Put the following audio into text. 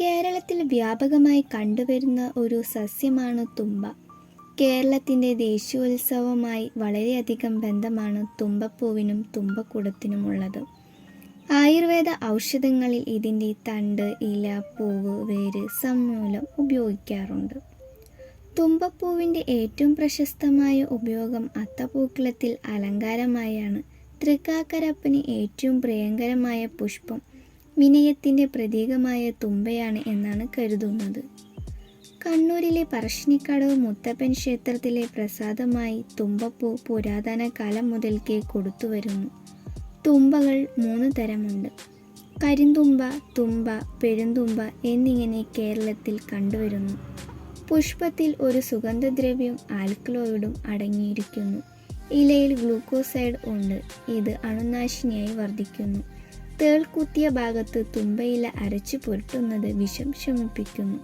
കേരളത്തിൽ വ്യാപകമായി കണ്ടുവരുന്ന ഒരു സസ്യമാണ് തുമ്പ. കേരളത്തിന്റെ ദേശീയോത്സവമായി വളരെയധികം ബന്ധമാണ് തുമ്പപ്പൂവിനും തുമ്പക്കുടത്തിനുമുള്ളത്. ആയുർവേദ ഔഷധങ്ങളിൽ ഇതിന്റെ തണ്ട് ഇല പൂവ് വേര് സമൂലം ഉപയോഗിക്കാറുണ്ട്. തുമ്പപ്പൂവിന്റെ ഏറ്റവും പ്രശസ്തമായ ഉപയോഗം അത്തപ്പൂക്കളത്തിൽ അലങ്കാരമായാണ്. തൃക്കാക്കരപ്പന് ഏറ്റവും പ്രിയങ്കരമായ പുഷ്പം വിനയത്തിന്റെ പ്രതീകമായ തുമ്പയാണ് എന്നാണ് കരുതുന്നത്. കണ്ണൂരിലെ പറശ്ശിനിക്കടവ് മുത്തപ്പൻ ക്ഷേത്രത്തിലെ പ്രസാദമായി തുമ്പപ്പൂ പുരാതന കാലം മുതൽക്കേ കൊടുത്തുവരുന്നു. തുമ്പകൾ മൂന്ന് തരമുണ്ട്. കരിന്തുമ്പ തുമ്പ പെരുന്തുമ്പ എന്നിങ്ങനെ കേരളത്തിൽ കണ്ടുവരുന്നു. പുഷ്പത്തിൽ ഒരു സുഗന്ധദ്രവ്യം ആൽക്കലോയിഡും അടങ്ങിയിരിക്കുന്നു. ഇലയിൽ ഗ്ലൂക്കോസൈഡ് ഉണ്ട്. ഇത് അണുനാശിനിയായി വർദ്ധിക്കുന്നു. തേൾ കുത്തിയ ഭാഗത്ത് തുമ്പയില അരച്ചു പുരട്ടുന്നത് വിഷം ശമിപ്പിക്കുന്നു.